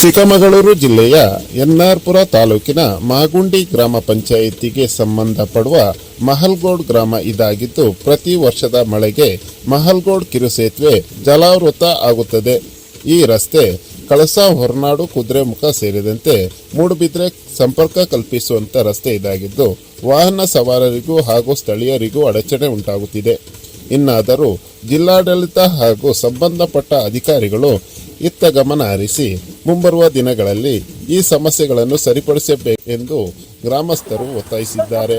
ಚಿಕ್ಕಮಗಳೂರು ಜಿಲ್ಲೆಯ ಎನ್ನಾರ್ಪುರ ತಾಲೂಕಿನ ಮಾಗುಂಡಿ ಗ್ರಾಮ ಪಂಚಾಯಿತಿಗೆ ಸಂಬಂಧಪಡುವ ಮಹಲ್ಗೋಡ್ ಗ್ರಾಮ ಇದಾಗಿದ್ದು, ಪ್ರತಿ ವರ್ಷದ ಮಳೆಗೆ ಮಹಲ್ಗೋಡ್ ಕಿರುಸೇತುವೆ ಜಲಾವೃತ ಆಗುತ್ತದೆ. ಈ ರಸ್ತೆ ಕಳಸ ಹೊರನಾಡು ಕುದುರೆಮುಖ ಸೇರಿದಂತೆ ಮೂಡುಬಿದ್ರೆ ಸಂಪರ್ಕ ಕಲ್ಪಿಸುವಂತ ರಸ್ತೆ ಇದಾಗಿದ್ದು, ವಾಹನ ಸವಾರರಿಗೂ ಹಾಗೂ ಸ್ಥಳೀಯರಿಗೂ ಅಡಚಣೆ ಉಂಟಾಗುತ್ತಿದೆ. ಇನ್ನಾದರೂ ಜಿಲ್ಲಾಡಳಿತ ಹಾಗೂ ಸಂಬಂಧಪಟ್ಟ ಅಧಿಕಾರಿಗಳು ಇತ್ತ ಗಮನ ಹರಿಸಿ ಮುಂಬರುವ ದಿನಗಳಲ್ಲಿ ಈ ಸಮಸ್ಯೆಗಳನ್ನು ಸರಿಪಡಿಸಬೇಕೆಂದು ಗ್ರಾಮಸ್ಥರು ಒತ್ತಾಯಿಸಿದ್ದಾರೆ.